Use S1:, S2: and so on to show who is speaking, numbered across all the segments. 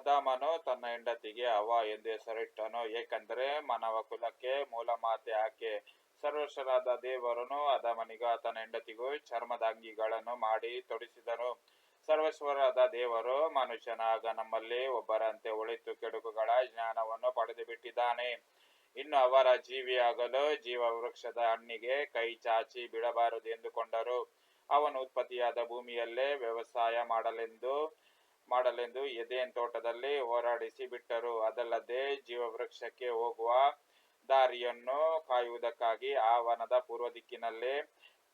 S1: ಅದಾಮನು ತನ್ನ ಹೆಂಡತಿಗೆ ಅವ ಎಂದು ಹೆಸರಿಟ್ಟನು ಏಕೆಂದರೆ ಮಾನವ ಕುಲಕ್ಕೆ ಮೂಲ ಮಾತೆ ಆಕೆ. ಸರ್ವಶರಾದ ದೇವರನು ಅದಾಮನಿಗೂ ಆತನ ಹೆಂಡತಿಗೂ ಚರ್ಮದ ಅಂಗಿಗಳನ್ನು ಮಾಡಿ ತೊಡಿಸಿದನು. ಸರ್ವಸ್ವರಾದ ದೇವರು ಮನುಷ್ಯನಾಗ ನಮ್ಮಲ್ಲಿ ಒಬ್ಬರಂತೆ ಒಳಿತು ಕೆಡುಕುಗಳ ಜ್ಞಾನವನ್ನು ಪಡೆದು ಬಿಟ್ಟಿದ್ದಾನೆ ಇನ್ನು ಅವರ ಜೀವಿಯಾಗಲು ಜೀವ ವೃಕ್ಷದ ಹಣ್ಣಿಗೆ ಕೈ ಚಾಚಿ ಬಿಡಬಾರದು ಎಂದುಕೊಂಡರು. ಅವನು ಉತ್ಪತ್ತಿಯಾದ ಭೂಮಿಯಲ್ಲೇ ವ್ಯವಸಾಯ ಮಾಡಲೆಂದು ಮಾಡಲೆಂದು ಎದೆನ್ ತೋಟದಲ್ಲಿ ಹೋರಾಡಿಸಿ ಬಿಟ್ಟರು. ಅದಲ್ಲದೆ ಜೀವವೃಕ್ಷಕ್ಕೆ ಹೋಗುವ ದಾರಿಯನ್ನು ಕಾಯುವುದಕ್ಕಾಗಿ ಆ ವನದ ಪೂರ್ವ ದಿಕ್ಕಿನಲ್ಲಿ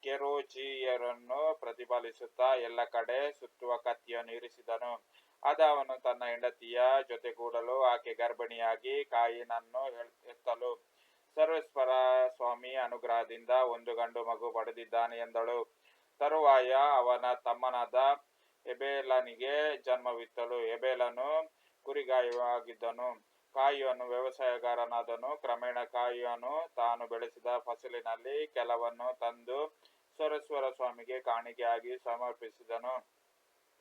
S1: ಕೆರೋಜಿಯರನ್ನು ಪ್ರತಿಪಾಲಿಸುತ್ತಾ ಎಲ್ಲ ಕಡೆ ಸುತ್ತುವ ಕತ್ತಿಯನ್ನು ಇರಿಸಿದನು. ಆದ ಅವನು ತನ್ನ ಹೆಂಡತಿಯ ಜೊತೆಗೂಡಲು ಆಕೆ ಗರ್ಭಿಣಿಯಾಗಿ ಕಾಯಿನನ್ನು ಎತ್ತಲು. ಸರ್ವೇಶ್ವರ ಸ್ವಾಮಿ ಅನುಗ್ರಹದಿಂದ ಒಂದು ಗಂಡು ಮಗು ಪಡೆದಿದ್ದಾನೆ ಎಂದಳು. ತರುವಾಯ ಅವನ ತಮ್ಮನಾದ ಎಬೇಲನಿಗೆ ಜನ್ಮವಿತ್ತಳು. ಎಬೇಲನು ಕುರಿಗಾಯವಾಗಿದ್ದನು. ಕಾಯಿಯನ್ನು ವ್ಯವಸಾಯಗಾರನಾದನು. ಕ್ರಮೇಣ ಕಾಯಿಯನ್ನು ತಾನು ಬೆಳೆಸಿದ ಫಸಲಿನಲ್ಲಿ ಕೆಲವನ್ನು ತಂದು ಸರಸ್ವರ ಸ್ವಾಮಿಗೆ ಕಾಣಿಕೆಯಾಗಿ ಸಮರ್ಪಿಸಿದನು.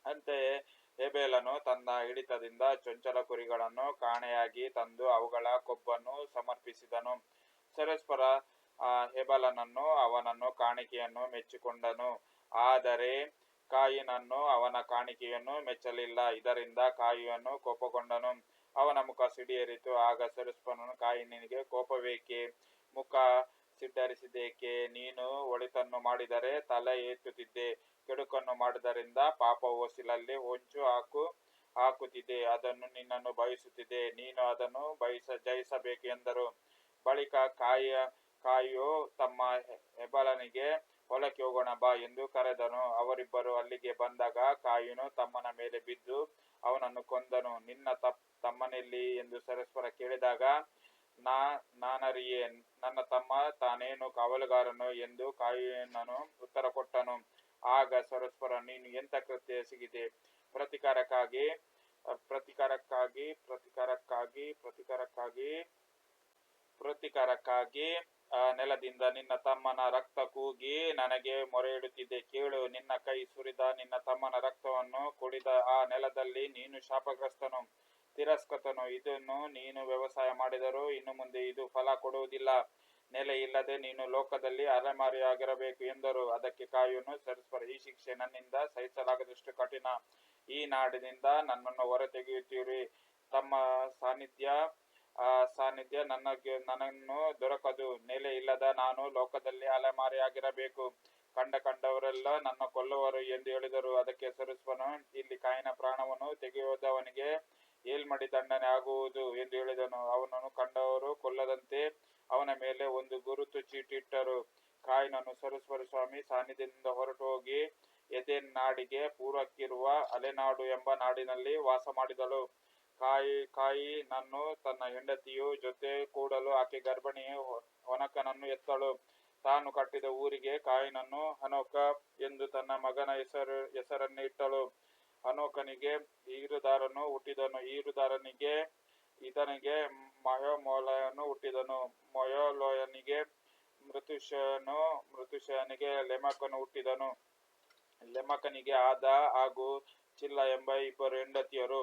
S1: ಅಂತೆಯೇ ಎಬೇಲನು ತನ್ನ ಹಿಡಿತದಿಂದ ಚೊಂಚಲ ಕುರಿಗಳನ್ನು ಕಾಣೆಯಾಗಿ ತಂದು ಅವುಗಳ ಕೊಬ್ಬನ್ನು ಸಮರ್ಪಿಸಿದನು. ಸರಸ್ವರ ಹೆಬಲನನ್ನು ಅವನನ್ನು ಕಾಣಿಕೆಯನ್ನು ಮೆಚ್ಚಿಕೊಂಡನು. ಆದರೆ ಕಾಯಿನನ್ನು, ಅವನ ಕಾಣಿಕೆಯನ್ನು ಮೆಚ್ಚಲಿಲ್ಲ. ಇದರಿಂದ ಕಾಯಿಯನ್ನು ಕೋಪಗೊಂಡನು. ಅವನ ಮುಖ ಸಿಡಿಯೇರಿತು. ಆಗ ಕಾಯಿ ಕಾಯಿನಿಗೆ, ಕೋಪವೇಕೆ? ಮುಖ ಸಿಡ್ಡರಿಸಿದೇಕೆ ನೀನು ಒಳಿತನ್ನು ಮಾಡಿದರೆ ತಲೆ ಎತ್ತುತ್ತಿದ್ದೆ. ಕೆಡುಕನ್ನು ಮಾಡಿದರಿಂದ ಪಾಪ ಓಸಿಲಲ್ಲಿ ಹೊಂಚು ಹಾಕು ಹಾಕುತ್ತಿದೆ ಅದನ್ನು ನಿನ್ನನ್ನು ಬಯಸುತ್ತಿದೆ ನೀನು ಅದನ್ನು ಬಯಸ, ಜಯಿಸಬೇಕು ಎಂದರು. ಬಳಿಕ ಕಾಯಿಯ, ಕಾಯಿಯು ತಮ್ಮ ಹೆಬಲನಿಗೆ ಹೊಲಕ್ಕೆ ಹೋಗೋಣ ಬಾ ಎಂದು ಕರೆದನು. ಅವರಿಬ್ಬರು ಅಲ್ಲಿಗೆ ಬಂದಾಗ ಕಾಯಿನು ತಮ್ಮನ ಮೇಲೆ ಬಿದ್ದು ಅವನನ್ನು ಕೊಂದನು. ನಿನ್ನ ತಪ್, ತಮ್ಮನೆಲ್ಲಿ ಎಂದು ಸರಸ್ವರ ಕೇಳಿದಾಗ, ನಾ, ನಾನರಿಯೇ, ನನ್ನ ತಮ್ಮ ತಾನೇನು ಕಾವಲುಗಾರನು ಎಂದು ಕಾಯಿನನು ಉತ್ತರ ಕೊಟ್ಟನು. ಆಗ ಸರಸ್ವರ ನೀನು ಎಂತ ಕೃತ್ಯ ಸಿಗಿದೆ ಪ್ರತಿಕಾರಕ್ಕಾಗಿ ಪ್ರತಿಕಾರಕ್ಕಾಗಿ ಪ್ರತಿಕಾರಕ್ಕಾಗಿ ಪ್ರತಿಕಾರಕ್ಕಾಗಿ ಪ್ರತಿಕಾರಕ್ಕಾಗಿ ನೆಲದಿಂದ ನಿನ್ನ ತಮ್ಮನ ರಕ್ತ ಕೂಗಿ ನನಗೆ ಮೊರೆ ಇಡುತ್ತಿದ್ದೆ ಕೇಳು, ನಿನ್ನ ಕೈ ಸುರಿದ ನಿನ್ನ ತಮ್ಮನ ರಕ್ತವನ್ನು ಕುಡಿದ ಆ ನೆಲದಲ್ಲಿ ನೀನು ಶಾಪಗ್ರಸ್ತನು, ತಿರಸ್ಕೃತನು. ಇದನ್ನು ನೀನು ವ್ಯವಸಾಯ ಮಾಡಿದರೂ ಇನ್ನು ಮುಂದೆ ಇದು ಫಲ ಕೊಡುವುದಿಲ್ಲ. ನೆಲೆ ಇಲ್ಲದೆ ನೀನು ಲೋಕದಲ್ಲಿ ಅಲೆಮಾರಿಯಾಗಿರಬೇಕು ಎಂದರು. ಅದಕ್ಕೆ ಕಾಯುವನು ಸರಸ್ಪರ ಈ ಶಿಕ್ಷೆ ನನ್ನಿಂದ ಸಹಿಸಲಾಗದಷ್ಟು ಕಠಿಣ. ಈ ನಾಡಿನಿಂದ ನನ್ನನ್ನು ಹೊರತೆಗೆಯುತ್ತೀರಿ. ತಮ್ಮ ಸಾನ್ನಿಧ್ಯ ಆ ಸಾನ್ನಿಧ್ಯ ನನಗೆ ನನ್ನನ್ನು ದೊರಕದು. ನೆಲೆ ಇಲ್ಲದ ನಾನು ಲೋಕದಲ್ಲಿ ಅಲೆಮಾರಿಯಾಗಿರಬೇಕು. ಕಂಡ ಕಂಡವರೆಲ್ಲ ನನ್ನ ಕೊಲ್ಲುವರು ಎಂದು ಹೇಳಿದರು. ಅದಕ್ಕೆ ಸರಸ್ವನು ಇಲ್ಲಿ ಕಾಯಿನ ಪ್ರಾಣವನ್ನು ತೆಗೆಯುವುದವನಿಗೆ ಏಲ್ಮಡಿ ದಂಡನೆ ಆಗುವುದು ಎಂದು ಹೇಳಿದನು. ಅವನನ್ನು ಕಂಡವರು ಕೊಲ್ಲದಂತೆ ಅವನ ಮೇಲೆ ಒಂದು ಗುರುತು ಚೀಟಿಟ್ಟರು. ಕಾಯಿನನ್ನು ಸರಸ್ವರ ಸ್ವಾಮಿ ಸಾನ್ನಿಧ್ಯದಿಂದ ಹೊರಟು ಹೋಗಿ ಎದೆ ನಾಡಿಗೆ ಪೂರ್ವಕ್ಕಿರುವ ಅಲೆನಾಡು ಎಂಬ ನಾಡಿನಲ್ಲಿ ವಾಸ ಮಾಡಿದಳು. ಕಾಯಿ ಕಾಯಿ ನನ್ನು ತನ್ನ ಹೆಂಡತಿಯು ಜೊತೆ ಕೂಡಲು ಆಕೆ ಗರ್ಭಿಣಿ ಒನಕನನ್ನು ಎತ್ತಳು. ತಾನು ಕಟ್ಟಿದ ಊರಿಗೆ ಕಾಯಿನನ್ನು ಹನೋಕ ಎಂದು ತನ್ನ ಮಗನ ಹೆಸರು ಹೆಸರನ್ನು ಇಟ್ಟಳು ಹನೋಕನಿಗೆ ಈರುದಾರನು ಹುಟ್ಟಿದನು. ಈರುದಾರನಿಗೆ, ಇದನಿಗೆ ಮಯೋಮೋಲಯನು ಹುಟ್ಟಿದನು. ಮೊಯೋಲೋಯನಿಗೆ ಮೃತುಷನು, ಮೃತುಷನಿಗೆ ಲೆಮಕನು ಹುಟ್ಟಿದನು. ಲೆಮಕನಿಗೆ ಆದ ಹಾಗೂ ಚಿಲ್ಲ ಎಂಬ ಇಬ್ಬರು ಹೆಂಡತಿಯರು.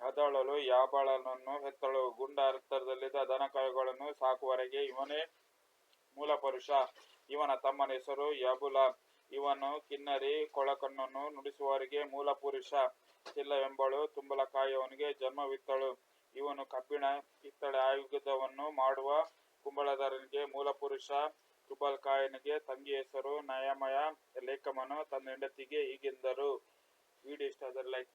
S1: ಅದಳಲು ಯಾಬಾಳನನ್ನು ಹೆತ್ತಳು. ಗುಂಡಾರ್ತರದಲ್ಲಿದ್ದ ದನಕರುಗಳನ್ನು ಸಾಕುವರೆಗೆ ಇವನೇ ಮೂಲ ಪುರುಷ ಇವನ ತಮ್ಮನ ಹೆಸರು ಯಬುಲ. ಇವನು ಕಿನ್ನರಿ ಕೊಳಕಣ್ಣನ್ನು ನುಡಿಸುವವರಿಗೆ ಮೂಲ ಪುರುಷ ಚಿಲ್ಲವೆಂಬಳು ತುಂಬಲಕಾಯವನಿಗೆ ಜನ್ಮವಿತ್ತಳು. ಇವನು ಕಬ್ಬಿಣ ಕಿತ್ತಳೆ ಆಯುಧವನ್ನು ಮಾಡುವ ಕುಂಬಳದಾರನಿಗೆ ಮೂಲ ಪುರುಷ ತುಬಲ್ಕಾಯನಿಗೆ ತಂಗಿ ಹೆಸರು ನಯಮಯ. ಲೇಖಮನು ತನ್ನ ಹೆಂಡತಿಗೆ ಹೀಗೆಂದರು. ವಿಡಿಯೋ ಇಷ್ಟ ಆದರೆ ಲೈಕ್